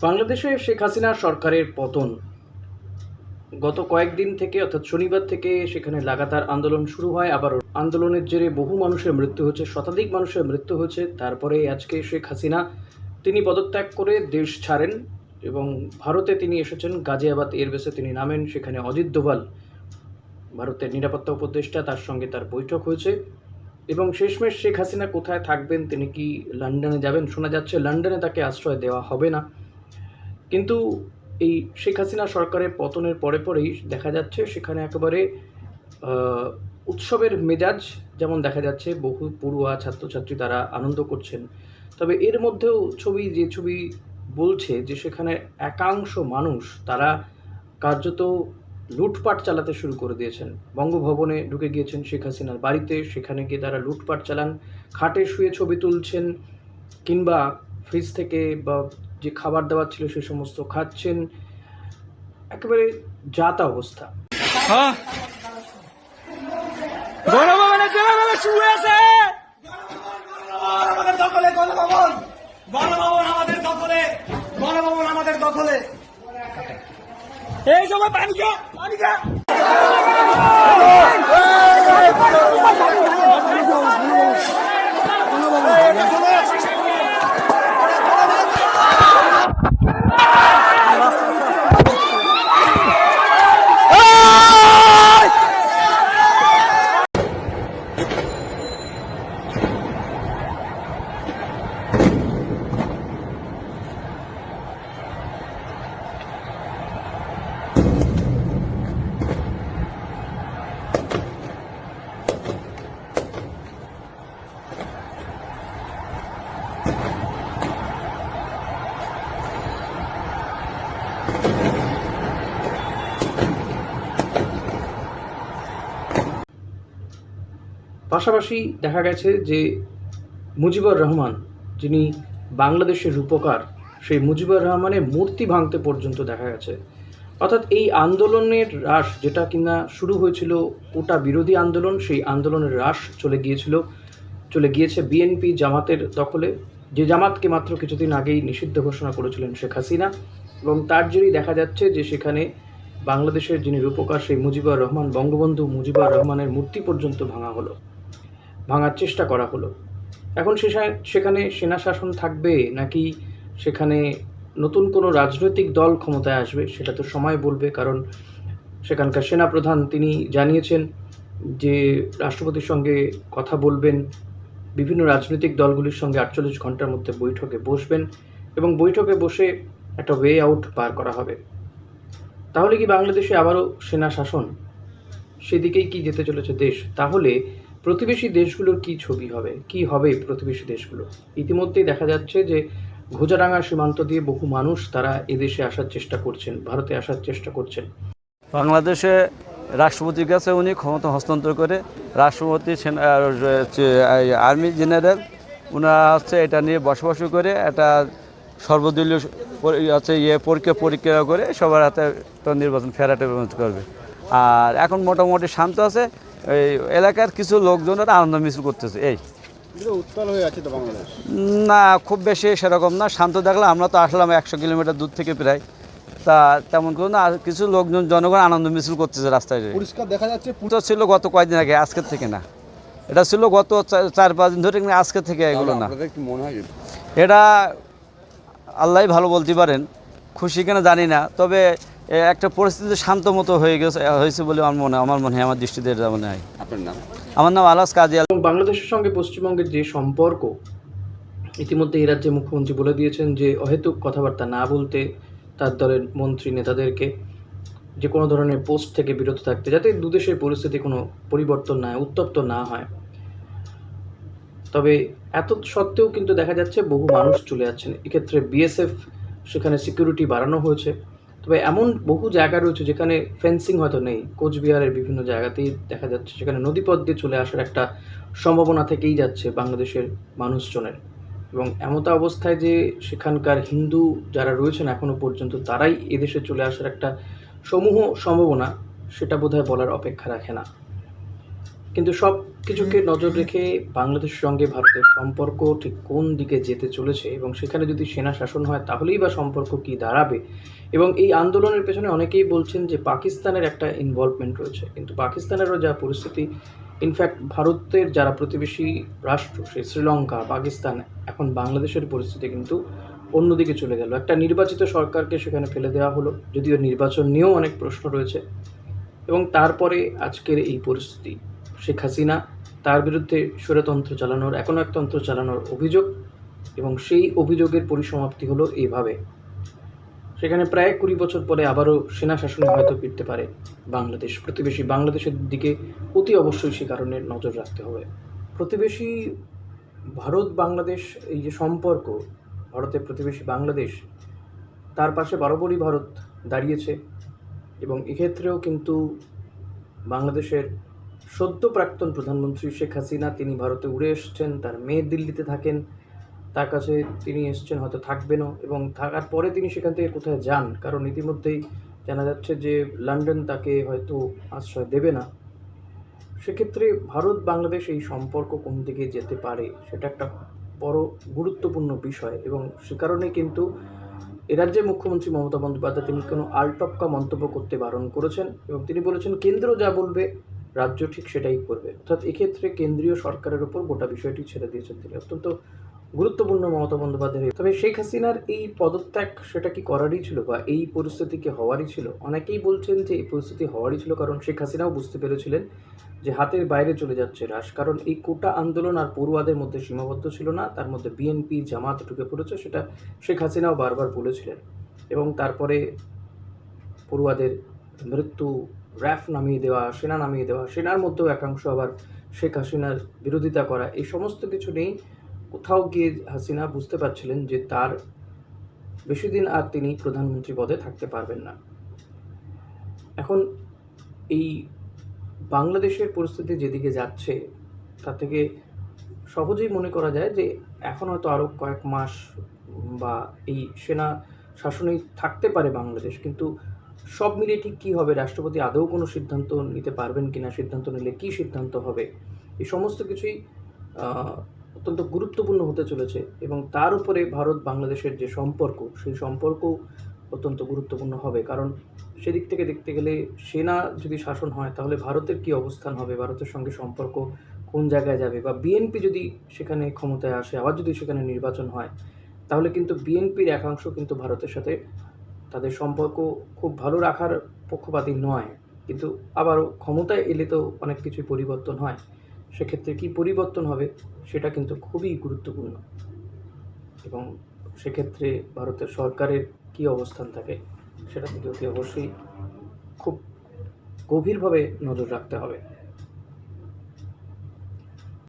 বাংলাদেশে শেখ হাসিনা সরকারের পতন। গত কয়েকদিন থেকে, অর্থাৎ শনিবার থেকে, সেখানে লাগাতার আন্দোলন শুরু হয়। আবার আন্দোলনের জেরে বহু মানুষের মৃত্যু হচ্ছে, শতাধিক মানুষের মৃত্যু হচ্ছে। তারপরে আজকে শেখ হাসিনা, তিনি পদত্যাগ করে দেশ ছাড়েন এবং ভারতে তিনি এসেছেন। গাজিয়াবাদ এয়ারবেসে তিনি নামেন, সেখানে অজিত দোভাল, ভারতের নিরাপত্তা উপদেষ্টা, তার সঙ্গে তার বৈঠক হয়েছে। এবং শেষমেশ শেখ হাসিনা কোথায় থাকবেন, তিনি কি লন্ডনে যাবেন, শোনা যাচ্ছে, লন্ডনে তাকে আশ্রয় দেওয়া হবে না। কিন্তু এই শেখ হাসিনা সরকারের পতনের পরে পরেই দেখা যাচ্ছে সেখানে একেবারে উৎসবের মেজাজ যেমন দেখা যাচ্ছে, বহু পড়ুয়া ছাত্রছাত্রী তারা আনন্দ করছেন। তবে এর মধ্যেও ছবি, যে ছবি বলছে যে সেখানে একাংশ মানুষ তারা কার্যত লুটপাট চালাতে শুরু করে দিয়েছেন। বঙ্গভবনে ঢুকে গিয়েছেন শেখ হাসিনার বাড়িতে, সেখানে গিয়ে তারা লুটপাট চালান, খাটে শুয়ে ছবি তুলছেন কিংবা ফ্রিজ থেকে বা যে খাবার দাবার ছিল সে সমস্ত খাচ্ছেন। একেবারে যাতা অবস্থা। হ্যাঁ? এই সময় পানি খা পানি খা পাশাপাশি দেখা গেছে যে মুজিবুর রহমান, যিনি বাংলাদেশের রূপকার, সেই মুজিবুর রহমানের মূর্তি ভাঙতে পর্যন্ত দেখা গেছে। অর্থাৎ এই আন্দোলনের হ্রাস যেটা কিনা শুরু হয়েছিল, ওটা বিরোধী আন্দোলন, সেই আন্দোলনের হ্রাস চলে গিয়েছিল, চলে গিয়েছে বিএনপি জামাতের দখলে। যে জামাতকে মাত্র কিছুদিন আগেই নিষিদ্ধ ঘোষণা করেছিলেন শেখ হাসিনা এবং তার জেরেই দেখা যাচ্ছে যে সেখানে বাংলাদেশের যিনি রূপকার, সেই মুজিবুর রহমান, বঙ্গবন্ধু মুজিবুর রহমানের মূর্তি পর্যন্ত ভাঙা হলো। ভাঙার চেষ্টা করা হলো। এখন সেসা- সেখানে সেনা শাসন থাকবে নাকি সেখানে নতুন কোনো রাজনৈতিক দল ক্ষমতায় আসবে সেটা তো সময় বলবে, কারণ সেখানকার সেনাপ্রধান তিনি জানিয়েছেন যে রাষ্ট্রপতির সঙ্গে কথা বলবেন, বিভিন্ন রাজনৈতিক দলগুলির সঙ্গে আটচল্লিশ ঘণ্টার মধ্যে বৈঠকে বসবেন এবং বৈঠকে বসে একটা ওয়ে আউট বার করা হবে। তাহলে কি বাংলাদেশে আবারও সেনা শাসন সেদিকেই কি যেতে চলেছে দেশ? তাহলে প্রতিবেশী দেশগুলোর কি ছবি হবে? কি হবে প্রতিবেশী দেশগুলো? ইতিমধ্যেই দেখা যাচ্ছে যে ঘোজাডাঙ্গা সীমান্ত দিয়ে বহু মানুষ তারা এদেশে আসার চেষ্টা করছেন, ভারতে আসার চেষ্টা করছেন। বাংলাদেশে রাষ্ট্রপতির কাছে উনি ক্ষমতা হস্তান্তর করে রাষ্ট্রপতি আর্মি জেনারেল ওনারা হচ্ছে এটা নিয়ে বসবাস করে একটা সর্বদলীয় হচ্ছে ইয়ে পরীক্ষা পরীক্ষা করে সবার হাতে নির্বাচন ফেরাটে করবে। আর এখন মোটামুটি শান্ত আছে এই এলাকার কিছু লোকজনের আনন্দ মিছিল করতেছে এই। উত্তাল হয়ে আছে তো বাংলাদেশ? না খুব বেশি সেরকম না শান্ত দেখলে আমরা তো আসলাম একশো কিলোমিটার দূর থেকে প্রায়। তা তেমন কোনো না আর কিছু লোকজন জনগণ আনন্দ মিছিল করতেছে রাস্তায় পরিষ্কার দেখা যাচ্ছে তো ছিল গত কয়েকদিন আগে আজকের থেকে না। এটা ছিল গত চার পাঁচ দিন ধরে কিন্তু আজকের থেকে এগুলো না। মনে হয় এটা আল্লাহ ভালো বলতে পারেন। খুশি কিনা জানি না তবে একটা পরিস্থিতি শান্ত মতো হয়ে গেছে হয়েছে বলে আমার মনে আমার মনে হয় আমার দৃষ্টিতে এটা মনে হয়। আপনার নাম? আমার নাম আলাস কাজী এবং বাংলাদেশের সঙ্গে পশ্চিমবঙ্গের যে সম্পর্ক ইতিমধ্যে এই রাজ্যের মুখ্যমন্ত্রী বলে দিয়েছেন যে অহেতুক কথাবার্তা না বলতে তার দলের মন্ত্রী নেতাদেরকে যে কোনো ধরনের পোস্ট থেকে বিরত থাকতে যাতে দুদেশের পরিস্থিতি কোনো পরিবর্তন না হয় উত্তপ্ত না হয়। তবে এত সত্ত্বেও কিন্তু দেখা যাচ্ছে বহু মানুষ চলে যাচ্ছেন। এক্ষেত্রে বিএসএফ সেখানে সিকিউরিটি বাড়ানো হয়েছে। তবে এমন বহু জায়গা রয়েছে যেখানে ফেন্সিং হয়তো নেই। কোচবিহারের বিভিন্ন জায়গাতেই দেখা যাচ্ছে সেখানে নদীপথ দিয়ে চলে আসার একটা সম্ভাবনা থেকেই যাচ্ছে বাংলাদেশের মানুষজনের। এবং এমতা অবস্থায় যে সেখানকার হিন্দু যারা রয়েছেন এখনও পর্যন্ত, তারাই এদেশে চলে আসার একটা সমূহ সম্ভাবনা, সেটা বোধহয় বলার অপেক্ষা রাখে না। কিন্তু সব কিছুকে নজর রেখে বাংলাদেশের সঙ্গে ভারতের সম্পর্ক ঠিক কোন দিকে যেতে চলেছে এবং সেখানে যদি সেনা শাসন হয় তাহলেই বা সম্পর্ক কি দাঁড়াবে? এবং এই আন্দোলনের পেছনে অনেকেই বলছেন যে পাকিস্তানের একটা ইনভলভমেন্ট রয়েছে। কিন্তু পাকিস্তানেরও যা পরিস্থিতি ইনফ্যাক্ট ভারতের যারা প্রতিবেশী রাষ্ট্র সেই শ্রীলঙ্কা পাকিস্তান এখন বাংলাদেশের পরিস্থিতি কিন্তু অন্যদিকে চলে গেল। একটা নির্বাচিত সরকারকে সেখানে ফেলে দেওয়া হলো যদিও নির্বাচন নিয়েও অনেক প্রশ্ন রয়েছে। এবং তারপরে আজকের এই পরিস্থিতি। শেখ হাসিনা তার বিরুদ্ধে স্বৈরতন্ত্র চালানোর একনায়কতন্ত্র চালানোর অভিযোগ এবং সেই অভিযোগের পরিসমাপ্তি হলো এইভাবে। সেখানে প্রায় কুড়ি বছর পরে আবারও সেনা শাসনে হয়তো ফিরতে পারে বাংলাদেশ। প্রতিবেশী বাংলাদেশের দিকে অতি অবশ্যই সে কারণে নজর রাখতে হবে। প্রতিবেশী ভারত বাংলাদেশ এই যে সম্পর্ক, ভারতের প্রতিবেশী বাংলাদেশ, তার পাশে বরাবরই ভারত দাঁড়িয়েছে এবং এক্ষেত্রেও কিন্তু বাংলাদেশের সদ্য প্রাক্তন প্রধানমন্ত্রী শেখ হাসিনা, তিনি ভারতে উড়ে এসছেন, তার মেয়ে দিল্লিতে থাকেন, তার কাছে তিনি এসছেন, হয়তো থাকবেনও, এবং থাকার পরে তিনি সেখান থেকে কোথায় যান? কারণ ইতিমধ্যেই জানা যাচ্ছে যে লন্ডন তাকে হয়তো আশ্রয় দেবে না। সেক্ষেত্রে ভারত বাংলাদেশ এই সম্পর্ক কোন দিকে যেতে পারে, সেটা একটা বড় গুরুত্বপূর্ণ বিষয়, এবং সে কারণে কিন্তু রাজ্যের মুখ্যমন্ত্রী মমতা বন্দ্যোপাধ্যায় তিনি কোনো আলটপকা মন্তব্য করতে বারণ করেছেন, এবং তিনি বলেছেন, কেন্দ্র যা বলবে রাজ্য ঠিক সেটাই করবে। অর্থাৎ এক্ষেত্রে কেন্দ্রীয় সরকারের উপর গোটা বিষয়টি ছেড়ে দিয়েছেন তিনি। অত্যন্ত গুরুত্বপূর্ণ মমতা বন্দ্যোপাধ্যায়ের। তবে শেখ হাসিনার এই পদত্যাগ সেটা কি করারই ছিল বা এই পরিস্থিতি কি হওয়ারই ছিল? অনেকেই বলছেন যে এই পরিস্থিতি হওয়ারই ছিল কারণ শেখ হাসিনাও বুঝতে পেরেছিলেন যে হাতের বাইরে চলে যাচ্ছে রাশ। কারণ এই কোটা আন্দোলন আর পড়ুয়াদের মধ্যে সীমাবদ্ধ ছিল না, তার মধ্যে বিএনপি জামাত ঢুকে পড়েছে, সেটা শেখ হাসিনাও বারবার বলেছিলেন। এবং তারপরে পড়ুয়াদের মৃত্যু র্যাফ নামিয়ে দেওয়া, সেনা নামিয়ে দেওয়া, সেনার মধ্যেও একাংশ আবার শেখ হাসিনার বিরোধিতা করা, এই সমস্ত কিছু নেই কোথাও গিয়ে হাসিনা বুঝতে পারছিলেন যে তার বেশি দিন আর তিনি প্রধানমন্ত্রী পদে থাকতে পারবেন না। এখন এই বাংলাদেশের পরিস্থিতি যেদিকে যাচ্ছে, তা থেকে সহজেই মনে করা যায় যে এখন হয়তো আরও কয়েক মাস বা এই সেনা শাসনেই থাকতে পারে বাংলাদেশ, কিন্তু সব মিলিয়ে ঠিক কী হবে? রাষ্ট্রপতি আদৌ কোনো সিদ্ধান্ত নিতে পারবেন কিনা? সিদ্ধান্ত নিলে কী সিদ্ধান্ত হবে? এই সমস্ত কিছুই অত্যন্ত গুরুত্বপূর্ণ হতে চলেছে এবং তার উপরে ভারত বাংলাদেশের যে সম্পর্ক, সেই সম্পর্ক অত্যন্ত গুরুত্বপূর্ণ হবে। কারণ সেদিক থেকে দেখতে গেলে সেনা যদি শাসন হয়, তাহলে ভারতের কী অবস্থান হবে? ভারতের সঙ্গে সম্পর্ক কোন জায়গায় যাবে? বা বিএনপি যদি সেখানে ক্ষমতায় আসে, আবার যদি সেখানে নির্বাচন হয়, তাহলে কিন্তু বিএনপির একাংশ কিন্তু ভারতের সাথে তাদের সম্পর্ক খুব ভালো রাখার পক্ষপাতী নয়। কিন্তু আবারও ক্ষমতায় এলে তো অনেক কিছুই পরিবর্তন হয়। সেক্ষেত্রে কী পরিবর্তন হবে সেটা কিন্তু খুবই গুরুত্বপূর্ণ। এবং সেক্ষেত্রে ভারতের সরকারের কী অবস্থান থাকে সেটা কিন্তু অতি অবশ্যই খুব গভীরভাবে নজর রাখতে হবে।